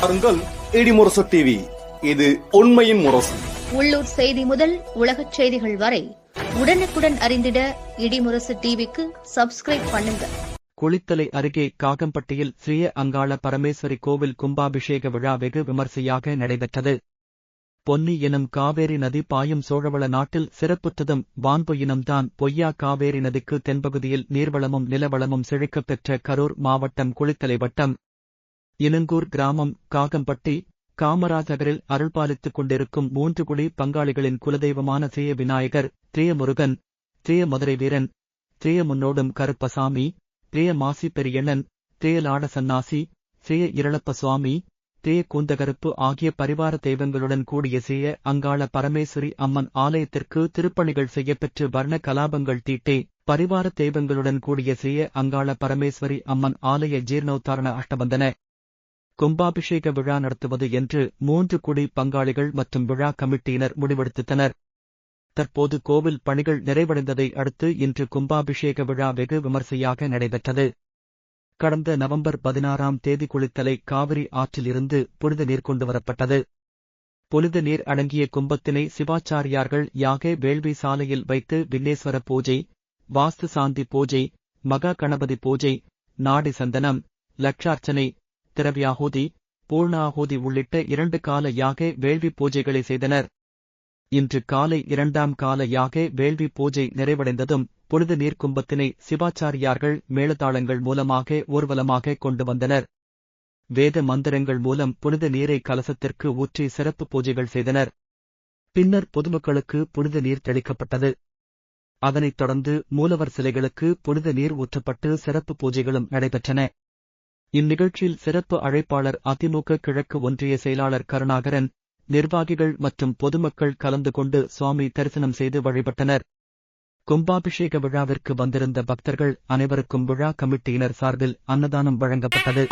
பாருங்கள் இடிமுரசு டிவி இது உண்மையின் முரசு. உள்ளூர் செய்தி முதல் உலகச் செய்திகள் வரை உடனுக்குடன் அறிந்திட இடிமுரசு டிவிக்கு சப்ஸ்கிரைப் பண்ணுங்க. குளித்தலை அருகே காகம்பட்டியில் ஸ்ரீய அங்காள பரமேஸ்வரி கோவில் கும்பாபிஷேக விழா வெகு விமர்சையாக நடைபெற்றது. பொன்னி எனும் காவேரி நதி பாயும் சோழவள நாட்டில் சிறப்புற்றதும் வான்பு இனம்தான் பொய்யா காவேரி நதிக்கு தென்பகுதியில் நீர்வளமும் நிலவளமும் செழிக்கப் பெற்ற கரூர் மாவட்டம் குளித்தலை வட்டம். இலங்கூர் கிராமம் காகம்பட்டி காமராஜகரில் அருள்பாலித்துக் கொண்டிருக்கும் மூன்று குடி பங்காளிகளின் குலதெய்வமான சேய விநாயகர் திரிய முருகன் திரிய மதுரை வீரன் திரிய முன்னோடும் கருப்பசாமி திரிய மாசி பெரியண்ணன் திரிய சன்னாசி திரிய இரளப்ப சுவாமி திரிய கூந்தகருப்பு ஆகிய பரிவார தெய்வங்களுடன் கூடிய சேய அங்காள பரமேஸ்வரி அம்மன் ஆலயத்திற்கு திருப்பணிகள் செய்யப்பெற்று வர்ண கலாபங்கள் தீட்டே பரிவார தெய்வங்களுடன் கூடிய சேய அங்காள பரமேஸ்வரி அம்மன் ஆலய ஜீர்ணோத்தாரண அஷ்டபந்தன கும்பாபிஷேக விழா நடத்துவது என்று மூன்று குடி பங்காளிகள் மற்றும் விழா கமிட்டியினர் முடிவெடுத்தனர் தற்போது கோவில் பணிகள் நிறைவடைந்ததை அடுத்து இன்று கும்பாபிஷேக விழா வெகு விமர்சையாக நடைபெற்றது. கடந்த நவம்பர் பதினாறாம் தேதி குளித்தலை காவிரி ஆற்றிலிருந்து புனித நீர் கொண்டு வரப்பட்டது. புனித நீர் அடங்கிய கும்பத்தினை சிவாச்சாரியார்கள் யாக வேள்வி சாலையில் வைத்து வில்லேஸ்வர பூஜை வாஸ்து சாந்தி பூஜை மகா கணபதி பூஜை நாடி சந்தனம் லட்சார்ச்சனை திரவியாகூதி பூர்ணாகூதி உள்ளிட்ட இரண்டு கால யாக வேள்வி பூஜைகளை செய்தனர். இன்று காலை இரண்டாம் கால யாக வேள்வி பூஜை நிறைவடைந்ததும் புனித நீர்க்கும்பத்தினை சிவாச்சாரியார்கள் மேளதாளங்கள் மூலமாக ஊர்வலமாக கொண்டு வந்தனர். வேத மந்திரங்கள் மூலம் புனித நீரை கலசத்திற்கு ஊற்றி சிறப்பு பூஜைகள் செய்தனர். பின்னர் பொதுமக்களுக்கு புனித நீர் தெளிக்கப்பட்டது. அதனைத் தொடர்ந்து மூலவர் சிலைகளுக்கு புனித நீர் ஊற்றப்பட்டு சிறப்பு பூஜைகளும் நடைபெற்றன. இந்நிகழ்ச்சியில் சிறப்பு அழைப்பாளர் அதிமுக கிழக்கு ஒன்றிய செயலாளர் கருணாகரன் நிர்வாகிகள் மற்றும் பொதுமக்கள் கலந்து கொண்டு சுவாமி தரிசனம் செய்து வழிபட்டனர். கும்பாபிஷேக விழாவிற்கு வந்திருந்த பக்தர்கள் அனைவருக்கும் விழா கமிட்டியினர் சார்பில் அன்னதானம் வழங்கப்பட்டது.